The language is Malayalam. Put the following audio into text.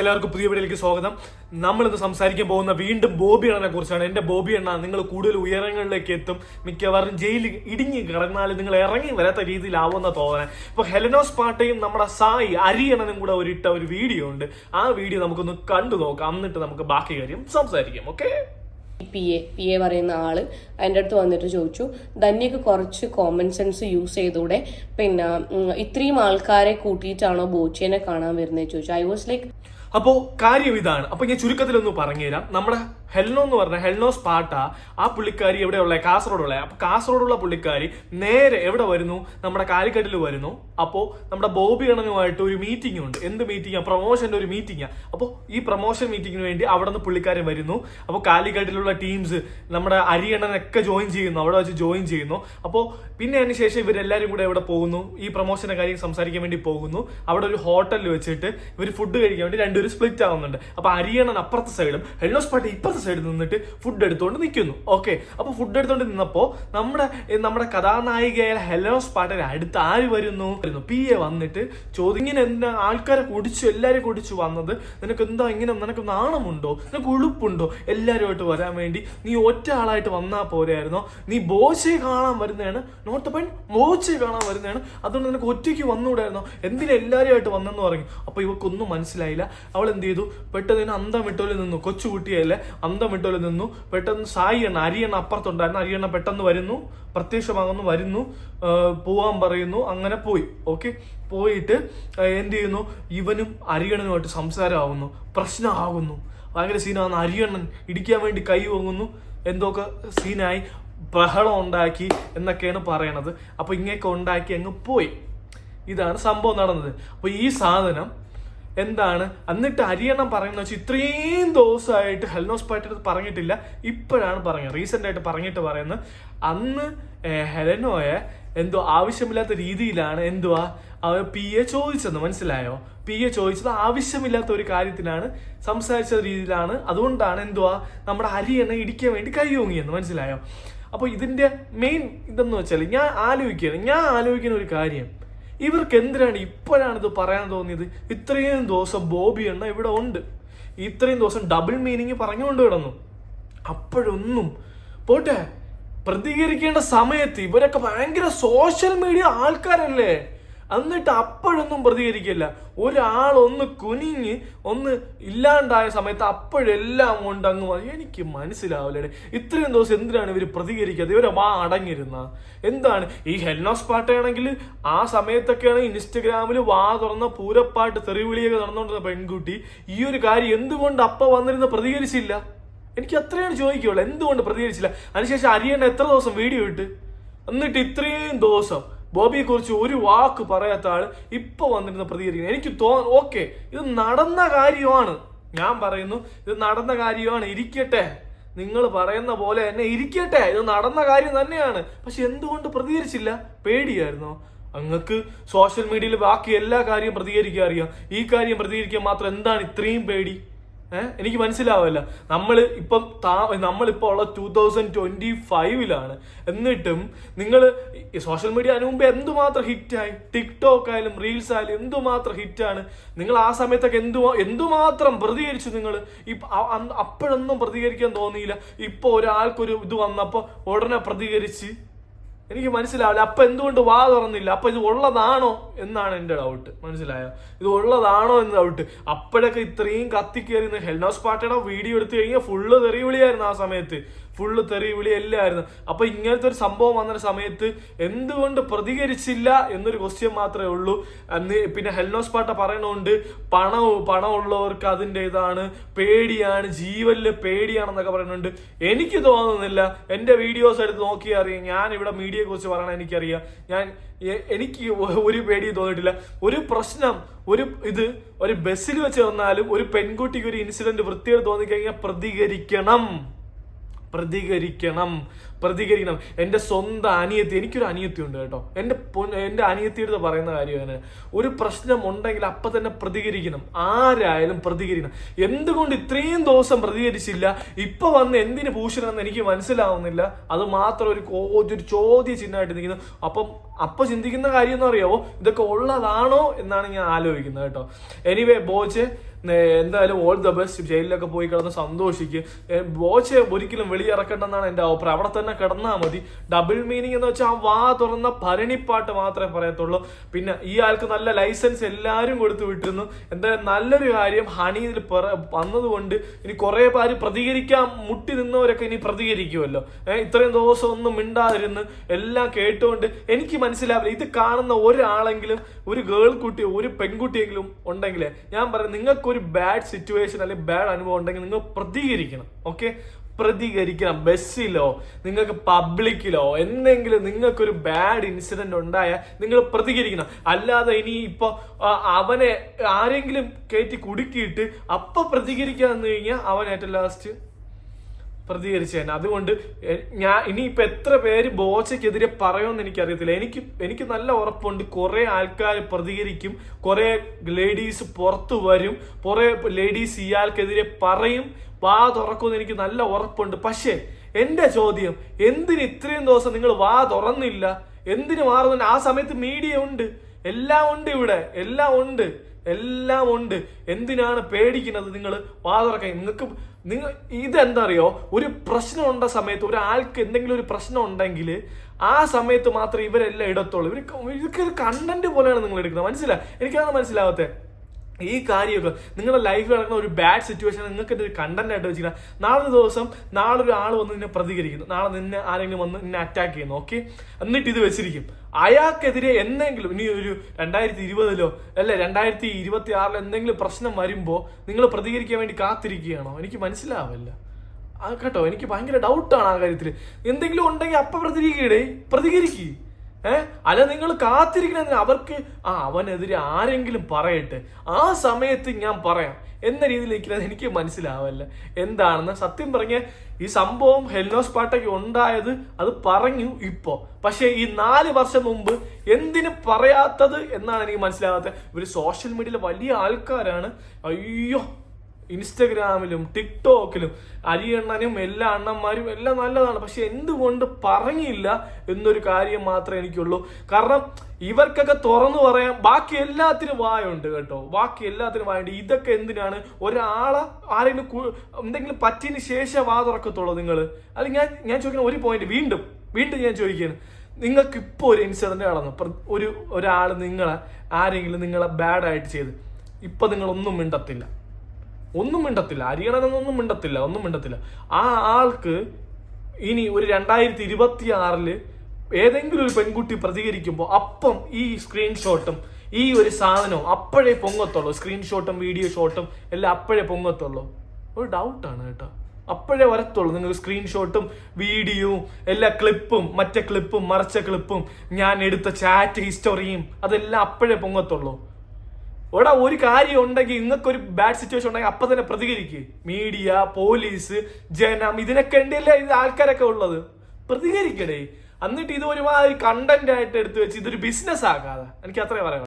എല്ലാവർക്കും പുതിയ വീഡിയോയിലേക്ക് സ്വാഗതം. നമ്മൾ ഇന്ന് സംസാരിക്കാൻ പോകുന്ന വീണ്ടും ബോബി അണ്ണനെ കുറിച്ചാണ്. എന്റെ ബോബി അണ്ണ നിങ്ങൾ കൂടുതൽ ഉയരങ്ങളിലേക്ക് എത്തും. മിക്കവാറും ജയിലിൽ ഇടിഞ്ഞ് കിടന്നാൽ നിങ്ങൾ ഇറങ്ങി വരാത്ത രീതിയിലാവുന്ന തോന്നണേ. ഇപ്പൊ ഹെലനോസ് പാട്ടയും നമ്മുടെ സായി അരിയണനും കൂടെ ഒരു ഇട്ട ഒരു വീഡിയോ ഉണ്ട്. ആ വീഡിയോ നമുക്കൊന്ന് കണ്ടു നോക്കാം. എന്നിട്ട് നമുക്ക് ബാക്കി കാര്യം സംസാരിക്കാം. Okay? P A P A പറയുന്ന ആൾ അതിന്റെ അടുത്ത് വന്നിട്ട് ചോദിച്ചു ധന്യക്ക് കുറച്ച് കോമൺ സെൻസ് യൂസ് ചെയ്തൂടെ? പിന്നെ ഇത്രയും ആൾക്കാരെ കൂട്ടിയിട്ടാണോ ബോച്ചേനെ കാണാൻ വരുന്നത് ചോദിച്ചു. ഐ വാസ് ലൈക്ക് അപ്പോ കാര്യം ഇതാണ്. അപ്പൊ ഞാൻ ചുരുക്കത്തിൽ ഒന്ന് പറഞ്ഞുതരാം. നമ്മുടെ ഹെൽനോ എന്ന് പറഞ്ഞ ഹെൽനോ സ്പാട്ട ആ പുള്ളിക്കാരി എവിടെയുള്ള? കാസർഗോഡുള്ള. അപ്പൊ കാസർഗോഡുള്ള പുള്ളിക്കാരി നേരെ എവിടെ വരുന്നു? നമ്മുടെ കാലിക്കട്ടിൽ വരുന്നു. അപ്പോ നമ്മുടെ ബോബി കണങ്ങുമായിട്ട് ഒരു മീറ്റിംഗ് ഉണ്ട്. എന്ത് മീറ്റിംഗ് പ്രൊമോഷന്റെ ഒരു മീറ്റിംഗ് അപ്പോൾ ഈ പ്രൊമോഷൻ മീറ്റിംഗിന് വേണ്ടി അവിടെ നിന്ന് പുള്ളിക്കാരൻ വരുന്നു. അപ്പോൾ കാലിക്കട്ടിലുള്ള ടീംസ് നമ്മുടെ അരിയണ്ണനൊക്കെ ജോയിൻ ചെയ്യുന്നു. അവിടെ വെച്ച് ജോയിൻ ചെയ്യുന്നു. അപ്പോൾ പിന്നെ അതിന് ശേഷം ഇവരെല്ലാവരും കൂടെ എവിടെ പോകുന്നു? ഈ പ്രൊമോഷന്റെ കാര്യം സംസാരിക്കാൻ വേണ്ടി പോകുന്നു. അവിടെ ഒരു ഹോട്ടലിൽ വെച്ചിട്ട് ഇവർ ഫുഡ് കഴിക്കാൻ വേണ്ടി രണ്ടുപേരും സ്പ്ലിറ്റ് ആവുന്നുണ്ട്. അപ്പൊ അരിയണ്ണൻ അപ്പുറത്തെ സൈഡും ഹെൽനോസ് പാട്ടി ഇപ്പുറത്തെ സൈഡിൽ നിന്നിട്ട് ഫുഡ് എടുത്തുകൊണ്ട് നിൽക്കുന്നു ഓക്കെ അപ്പോൾ ഫുഡ് എടുത്തുകൊണ്ട് നിന്നപ്പോൾ നമ്മുടെ നമ്മുടെ കഥാനായികയായ ഹെലോസ് പാട്ടിന് അടുത്ത് ആര് വരുന്നു? വരുന്നു. പി എ വന്നിട്ട് ചോദ്യം ഇങ്ങനെ എന്താ ആൾക്കാരെ കുടിച്ചു എല്ലാരും കുടിച്ചു വന്നത് നിനക്ക് എന്താ ഇങ്ങനെ നിനക്ക് നാണമുണ്ടോ? നിനക്ക് ഉളുപ്പുണ്ടോ? എല്ലാരുമായിട്ട് വരാൻ വേണ്ടി നീ ഒറ്റ ആളായിട്ട് വന്നാൽ പോരായിരുന്നോ നീ ബോച്ചെ കാണാൻ വരുന്നതാണ്. നോട്ട് പെൺ ബോച്ചെ കാണാൻ വരുന്നതാണ്. അതുകൊണ്ട് നിനക്ക് ഒറ്റയ്ക്ക് വന്നുകൂടായിരുന്നോ എന്തിനാ എല്ലാവരുമായിട്ട് വന്നെന്ന് പറഞ്ഞു. അപ്പോൾ ഇവക്കൊന്നും മനസ്സിലായില്ല. അവൾ എന്ത് ചെയ്തു? പെട്ടെന്ന് അന്തം വിട്ടോലിൽ നിന്നു. കൊച്ചുകുട്ടിയല്ലേ? അന്തം വിട്ടോൽ നിന്നു. പെട്ടെന്ന് സായി എണ്ണ അരിയെണ്ണ അപ്പുറത്തുണ്ടായിരുന്നു. അരിയണ്ണ പെട്ടെന്ന് വരുന്നു. പ്രത്യക്ഷമാകുന്നു വരുന്നു. പോവാൻ പറയുന്നു. അങ്ങനെ പോയി. ഓക്കെ? പോയിട്ട് എന്ത് ചെയ്യുന്നു? ഇവനും അരിയണനുമായിട്ട് സംസാരമാകുന്നു പ്രശ്നമാകുന്നു. ഭയങ്കര സീനാകുന്നു അരിയണ്ണൻ ഇടിക്കാൻ വേണ്ടി കൈ വാങ്ങുന്നു എന്തൊക്കെ സീനായി? ബഹളം ഉണ്ടാക്കി എന്നൊക്കെയാണ് പറയണത്. അപ്പൊ ഇങ്ങനെയൊക്കെ ഉണ്ടാക്കി അങ്ങ് പോയി. ഇതാണ് സംഭവം നടന്നത്. അപ്പൊ ഈ സാധനം എന്താണ്? എന്നിട്ട് ഹരിയണ്ണം പറയുന്നത് വെച്ചാൽ ഇത്രയും ദിവസമായിട്ട് ഹെൽനോസ് പാറ്റടുത്ത് പറഞ്ഞിട്ടില്ല. ഇപ്പോഴാണ് പറഞ്ഞത് റീസെന്റ് ആയിട്ട് പറഞ്ഞിട്ട് പറയുന്നത്. അന്ന് ഹെലനോയെ എന്തോ ആവശ്യമില്ലാത്ത രീതിയിലാണ് എന്തുവാ? അവർ പി എ ചോദിച്ചത് മനസ്സിലായോ? പി എ ചോദിച്ചത് ആവശ്യമില്ലാത്ത ഒരു കാര്യത്തിനാണ് സംസാരിച്ച രീതിയിലാണ്. അതുകൊണ്ടാണ് എന്തുവാ? നമ്മുടെ ഹരിയണ്ണ ഇടിക്കാൻ വേണ്ടി കൈയോങ്ങിയെന്ന് മനസ്സിലായോ? അപ്പോൾ ഇതിന്റെ മെയിൻ ഇതെന്ന് വെച്ചാൽ ഞാൻ ആലോചിക്കുകയാണ്. ഞാൻ ആലോചിക്കുന്ന ഒരു കാര്യം. ഇവർക്ക് എന്തിനാണ് ഇപ്പോഴാണ് ഇത് പറയാൻ തോന്നിയത്? ഇത്രയും ദിവസം ബോബി എണ്ണ ഇവിടെ ഉണ്ട്. ഇത്രയും ദിവസം ഡബിൾ മീനിങ് പറഞ്ഞുകൊണ്ട് കിടന്നു. അപ്പോഴൊന്നും പോട്ടെ പ്രതികരിക്കേണ്ട സമയത്ത് ഇവരൊക്കെ ഭയങ്കര സോഷ്യൽ മീഡിയ ആൾക്കാരല്ലേ? എന്നിട്ട് അപ്പോഴൊന്നും പ്രതികരിക്കില്ല. ഒരാൾ ഒന്ന് കുനിഞ്ഞ് ഒന്ന് ഇല്ലാണ്ടായ സമയത്ത് അപ്പോഴെല്ലാം കൊണ്ട് അങ്ങ് എനിക്ക് മനസ്സിലാവില്ലേ ഇത്രയും ദിവസം എന്തിനാണ് ഇവർ പ്രതികരിക്കാതെ? ഇവരെ വാ അടങ്ങിരുന്ന എന്താണ്? ഈ ഹെൽനോസ് പാട്ടയാണെങ്കിൽ ആ സമയത്തൊക്കെയാണ് ഇൻസ്റ്റഗ്രാമിൽ വാ തുറന്ന പൂരപ്പാട്ട് തെറിവിളിയൊക്കെ നടന്നുകൊണ്ടിരുന്ന പെൺകുട്ടി. ഈ ഒരു കാര്യം എന്തുകൊണ്ട് അപ്പ വന്നിരുന്ന് പ്രതികരിച്ചില്ല? എനിക്ക് അത്രയാണ് ചോദിക്കുള്ളൂ. എന്തുകൊണ്ട് പ്രതികരിച്ചില്ല? അതിനുശേഷം അരിയണ്ണ എത്ര ദിവസം വീഡിയോ ഇട്ട്? എന്നിട്ട് ഇത്രയും ദിവസം ബോബിയെ കുറിച്ച് ഒരു വാക്ക് പറയാത്ത ആൾ ഇപ്പൊ വന്നിരുന്ന പ്രതികരിക്കുന്നത് എനിക്ക് തോന്നുന്നു ഓക്കെ ഇത് നടന്ന കാര്യമാണ്. ഞാൻ പറയുന്നു ഇത് നടന്ന കാര്യമാണ് ഇരിക്കട്ടെ. നിങ്ങൾ പറയുന്ന പോലെ തന്നെ ഇരിക്കട്ടെ. ഇത് നടന്ന കാര്യം തന്നെയാണ്. പക്ഷെ എന്തുകൊണ്ട് പ്രതികരിച്ചില്ല? പേടിയായിരുന്നോ? അങ്ങക്ക് സോഷ്യൽ മീഡിയയിൽ ബാക്കി എല്ലാ കാര്യവും പ്രതികരിക്കാൻ അറിയാം. ഈ കാര്യം പ്രതികരിക്കാൻ മാത്രം എന്താണ് ഇത്രയും പേടി? എനിക്ക് മനസ്സിലാവില്ല. നമ്മൾ ഇപ്പം താ നമ്മളിപ്പോൾ ഉള്ള ടൂ തൗസൻഡ് ട്വന്റി ഫൈവിലാണ് എന്നിട്ടും നിങ്ങൾ സോഷ്യൽ മീഡിയ അതിനു മുമ്പ് എന്തുമാത്രം ഹിറ്റായി ടിക്ടോക്ക് ആയാലും റീൽസ് ആയാലും എന്തുമാത്രം ഹിറ്റാണ് നിങ്ങൾ ആ സമയത്തൊക്കെ എന്തു എന്തുമാത്രം പ്രതികരിച്ചു നിങ്ങൾ അപ്പോഴൊന്നും പ്രതികരിക്കാൻ തോന്നിയില്ല. ഇപ്പോൾ ഒരാൾക്കൊരു ഇത് വന്നപ്പോൾ ഉടനെ പ്രതികരിച്ച് എനിക്ക് മനസ്സിലാവില്ല. അപ്പൊ എന്തുകൊണ്ട് വാ തുറന്നില്ല? അപ്പൊ ഇത് ഉള്ളതാണോ എന്നാണ് എന്റെ ഡൗട്ട് മനസ്സിലായോ? ഇത് ഉള്ളതാണോ എന്ന് ഡൗട്ട് അപ്പോഴൊക്കെ ഇത്രയും കത്തി കത്തിക്കേറിയ ഹെൽനോസ് പാട്ടയുടെ വീഡിയോ എടുത്തു കഴിഞ്ഞാൽ ഫുള്ള് തെറി വിളിയായിരുന്നു ആ സമയത്ത്. ഫുള്ള് തെറി വിളി എല്ലായിരുന്നു. അപ്പൊ ഇങ്ങനത്തെ ഒരു സംഭവം വന്ന സമയത്ത് എന്തുകൊണ്ട് പ്രതികരിച്ചില്ല എന്നൊരു ക്വസ്റ്റ്യൻ മാത്രമേ ഉള്ളൂ. അന്ന് പിന്നെ ഹെൽനോസ് പാട്ട പറയണോണ്ട് പണം പണമുള്ളവർക്ക് അതിന്റെ ഇതാണ് പേടിയാണ് ജീവനിൽ പേടിയാണെന്നൊക്കെ പറയുന്നുണ്ട് എനിക്ക് തോന്നുന്നില്ല. എന്റെ വീഡിയോസ് എടുത്ത് നോക്കിയാൽ അറിയാം. ഞാൻ ഇവിടെ മീഡിയയെ കുറിച്ച് പറയണ എനിക്കറിയാം. ഞാൻ എനിക്ക് ഒരു പേടിയും തോന്നിയിട്ടില്ല. ഒരു പ്രശ്നം ഒരു ഇത് ഒരു ബസ്സിൽ വെച്ച് വന്നാലും ഒരു പെൺകുട്ടിക്ക് ഒരു ഇൻസിഡന്റ് വൃത്തിയോട് തോന്നിക്കഴിഞ്ഞാൽ പ്രതികരിക്കണം. പ്രതികരിക്കണം. പ്രതികരിക്കണം. എന്റെ സ്വന്തം അനിയത്തി എനിക്കൊരു അനിയത്തി ഉണ്ട് കേട്ടോ. എന്റെ എന്റെ അനിയത്തിയുടെ പറയുന്ന കാര്യമാണ് ഒരു പ്രശ്നം ഉണ്ടെങ്കിൽ അപ്പം തന്നെ പ്രതികരിക്കണം. ആരായാലും പ്രതികരിക്കണം. എന്തുകൊണ്ട് ഇത്രയും ദിവസം പ്രതികരിച്ചില്ല? ഇപ്പം വന്ന് എന്തിന് ഭൂഷണമെന്ന് എനിക്ക് മനസ്സിലാവുന്നില്ല. അത് മാത്രം ഒരു ഒരു ചോദ്യ ചിഹ്നമായിട്ട് നിൽക്കുന്നു. അപ്പം അപ്പം ചിന്തിക്കുന്ന കാര്യം എന്ന് അറിയാവോ? ഇതൊക്കെ ഉള്ളതാണോ എന്നാണ് ഞാൻ ആലോചിക്കുന്നത് കേട്ടോ. എനിവേ ബോച്ച് എന്തായാലും ഓൾ ദ ബെസ്റ്റ് ജയിലിലൊക്കെ പോയി കിടന്ന് സന്തോഷിക്കും. ബോച്ച് ഒരിക്കലും വെളിയിറക്കണ്ടെന്നാണ് എന്റെ അഭിപ്രായം. അവിടെ തന്നെ കിടന്നാൽ മതി. ഡബിൾ മീനിങ് എന്ന് വെച്ചാൽ ആ വാ തുറന്ന ഭരണിപ്പാട്ട് മാത്രമേ പറയത്തുള്ളൂ. പിന്നെ ഈ ആൾക്ക് നല്ല ലൈസൻസ് എല്ലാവരും കൊടുത്തു വിട്ടിരുന്നു. എന്തായാലും നല്ലൊരു കാര്യം ഹണി ഇതിൽ വന്നതുകൊണ്ട് ഇനി കുറെ പേര് പ്രതികരിക്കാൻ മുട്ടി നിന്നവരൊക്കെ ഇനി പ്രതികരിക്കുമല്ലോ. ഏഹ് ഇത്രയും ദിവസം ഒന്നും മിണ്ടാതിരുന്ന് എല്ലാം കേട്ടുകൊണ്ട് എനിക്ക് മനസ്സിലാവില്ല. ഇത് കാണുന്ന ഒരാളെങ്കിലും ഒരു ഗേൾ കുട്ടി ഒരു പെൺകുട്ടിയെങ്കിലും ഉണ്ടെങ്കിൽ ഞാൻ പറയാം നിങ്ങൾക്കൊരു ബാഡ് സിറ്റുവേഷൻ അല്ലെങ്കിൽ ബാഡ് അനുഭവം ഉണ്ടെങ്കിൽ നിങ്ങൾ പ്രതികരിക്കണം. ഓക്കെ പ്രതികരിക്കണം. ബസ്സിലോ നിങ്ങൾക്ക് പബ്ലിക്കിലോ എന്തെങ്കിലും നിങ്ങൾക്കൊരു ബാഡ് ഇൻസിഡന്റ് ഉണ്ടായാൽ നിങ്ങൾ പ്രതികരിക്കണം. അല്ലാതെ ഇനി ഇപ്പൊ അവനെ ആരെങ്കിലും കയറ്റി കുടുക്കിയിട്ട് അപ്പൊ പ്രതികരിക്കാന്ന് കഴിഞ്ഞാൽ അവൻ ഏറ്റവും ലാസ്റ്റ് പ്രതികരിച്ചു തന്നെ. അതുകൊണ്ട് ഞാൻ ഇനിയിപ്പോൾ എത്ര പേര് ബോച്ചയ്ക്കെതിരെ പറയുമെന്ന് എനിക്കറിയത്തില്ല. എനിക്ക് എനിക്ക് നല്ല ഉറപ്പുണ്ട്. കുറേ ആൾക്കാർ പ്രതികരിക്കും. കുറേ ലേഡീസ് പുറത്തു വരും. കുറേ ലേഡീസ് ഇയാൾക്കെതിരെ പറയും. വാ തുറക്കുമെന്ന് എനിക്ക് നല്ല ഉറപ്പുണ്ട്. പക്ഷേ എന്റെ ചോദ്യം എന്തിന് ഇത്രയും ദിവസം നിങ്ങൾ വാ തുറന്നില്ല? എന്തിന് മാറുന്നില്ല ആ സമയത്ത് മീഡിയ ഉണ്ട്. എല്ലാം ഉണ്ട് ഇവിടെ. എല്ലാം ഉണ്ട്. എല്ലാം ഉണ്ട്. എന്തിനാണ് പേടിക്കുന്നത് നിങ്ങൾ വാ തുറക്കാൻ? നിങ്ങൾക്ക് നിങ്ങൾ ഇതെന്തറിയോ? ഒരു പ്രശ്നം ഉണ്ട സമയത്ത് ഒരാൾക്ക് എന്തെങ്കിലും ഒരു പ്രശ്നം ഉണ്ടെങ്കിൽ ആ സമയത്ത് മാത്രമേ ഇവരെല്ലാം ഇടത്തുള്ളൂ. ഇവർ ഒരു കണ്ടന്റ് പോലെയാണ് നിങ്ങൾ എടുക്കുന്നത്. മനസ്സിലായി എനിക്കതാണ് മനസ്സിലാവാത്തത് ഈ കാര്യമൊക്കെ നിങ്ങളുടെ ലൈഫിൽ നടക്കുന്ന ഒരു ബാഡ് സിറ്റുവേഷൻ നിങ്ങൾക്ക് ഒരു കണ്ടന്റ് ആയിട്ട് വെച്ചിട്ട് നാളെ ദിവസം നാളെ ഒരു ആൾ വന്ന് നിന്നെ പ്രതികരിക്കുന്നു. നാളെ നിന്നെ ആരെങ്കിലും വന്ന് നിന്നെ അറ്റാക്ക് ചെയ്യുന്നു. ഓക്കെ എന്നിട്ട് ഇത് വെച്ചിരിക്കും. അയാൾക്കെതിരെ എന്തെങ്കിലും ഇനി ഒരു രണ്ടായിരത്തി ഇരുപതിലോ അല്ലെ രണ്ടായിരത്തി ഇരുപത്തി ആറിലോ എന്തെങ്കിലും പ്രശ്നം വരുമ്പോൾ നിങ്ങൾ പ്രതികരിക്കാൻ വേണ്ടി കാത്തിരിക്കുകയാണോ? എനിക്ക് മനസ്സിലാവില്ല. കേട്ടോ എനിക്ക് ഭയങ്കര ഡൗട്ടാണ് ആ കാര്യത്തിൽ എന്തെങ്കിലും ഉണ്ടെങ്കിൽ അപ്പൊ പ്രതികരിക്കടേ പ്രതികരിക്കുക ഏഹ് അല്ല നിങ്ങൾ കാത്തിരിക്കണ അവർക്ക് ആ അവനെതിരെ ആരെങ്കിലും പറയട്ടെ. ആ സമയത്ത് ഞാൻ പറയാം. എന്ന രീതിയിൽ നിൽക്കുന്നത് എനിക്ക് മനസ്സിലാവല്ല. എന്താണെന്ന് സത്യം പറഞ്ഞ ഈ സംഭവം ഹെൽനോസ് പാട്ടയ്ക്ക് ഉണ്ടായത് അത് പറഞ്ഞു ഇപ്പോ. പക്ഷേ ഈ നാല് വർഷം മുമ്പ് എന്തിന് പറയാത്തത് എന്നാണ് എനിക്ക് മനസ്സിലാകാത്തത് ഇവർ സോഷ്യൽ മീഡിയയിലെ വലിയ ആൾക്കാരാണ്. അയ്യോ ഇൻസ്റ്റഗ്രാമിലും ടിക്ടോക്കിലും അരിയണ്ണനും എല്ലാ അണ്ണന്മാരും എല്ലാം നല്ലതാണ്. പക്ഷെ എന്തുകൊണ്ട് പറഞ്ഞില്ല എന്നൊരു കാര്യം മാത്രമേ എനിക്കുള്ളൂ. കാരണം ഇവർക്കൊക്കെ തുറന്നു പറയാം ബാക്കി എല്ലാത്തിനും വായുണ്ട് കേട്ടോ. ബാക്കി എല്ലാത്തിനും വായുണ്ട്. ഇതൊക്കെ എന്തിനാണ്? ഒരാളെ ആരെങ്കിലും എന്തെങ്കിലും പറ്റിയതിന് ശേഷം വാ തുറക്കത്തുള്ളൂ നിങ്ങൾ അത് ഞാൻ ഞാൻ ചോദിക്കുന്ന ഒരു പോയിന്റ് വീണ്ടും വീണ്ടും ഞാൻ ചോദിക്കുകയാണ്. നിങ്ങൾക്ക് ഇപ്പോൾ ഒരു ഇൻസിഡന്റ് നടന്നു. ഒരു ഒരാൾ നിങ്ങളെ ആരെങ്കിലും നിങ്ങളെ ബാഡായിട്ട് ചെയ്ത്. ഇപ്പൊ നിങ്ങളൊന്നും മിണ്ടത്തില്ല. ഒന്നും മിണ്ടത്തില്ല. അരിയണനൊന്നും മിണ്ടത്തില്ല ഒന്നും മിണ്ടത്തില്ല. ആ ആൾക്ക് ഇനി ഒരു രണ്ടായിരത്തി ഇരുപത്തി ആറിൽ ഏതെങ്കിലും ഒരു പെൺകുട്ടി പ്രതികരിക്കുമ്പോൾ അപ്പം ഈ സ്ക്രീൻഷോട്ടും ഈ ഒരു സാധനവും അപ്പോഴേ പൊങ്ങത്തുള്ളൂ. സ്ക്രീൻഷോട്ടും വീഡിയോ ഷോട്ടും എല്ലാം അപ്പോഴേ പൊങ്ങത്തുള്ളൂ. ഒരു ഡൗട്ടാണ് കേട്ടോ. അപ്പോഴേ വരത്തുള്ളൂ. നിങ്ങൾ സ്ക്രീൻഷോട്ടും വീഡിയോയും എല്ലാ ക്ലിപ്പും മറ്റേ ക്ലിപ്പും മറച്ച ക്ലിപ്പും ഞാൻ എടുത്ത ചാറ്റ് ഹിസ്റ്ററിയും അതെല്ലാം അപ്പോഴേ പൊങ്ങത്തുള്ളൂ. ഇവിടെ ഒരു കാര്യം ഉണ്ടെങ്കിൽ നിങ്ങൾക്ക് ബാഡ് സിറ്റുവേഷൻ ഉണ്ടെങ്കിൽ അപ്പൊ തന്നെ പ്രതികരിക്കുക മീഡിയ പോലീസ് ജനം ഇതിനൊക്കെ ഉണ്ടല്ലേ ഇത് ആൾക്കാരൊക്കെ ഉള്ളത്? പ്രതികരിക്കടേ. എന്നിട്ട് ഇത് ഒരുമാതിരി കണ്ടന്റ് ആയിട്ട് എടുത്തു വെച്ച് ഇതൊരു ബിസിനസ് ആക്കാതെ എനിക്ക് അത്രേ പറയാം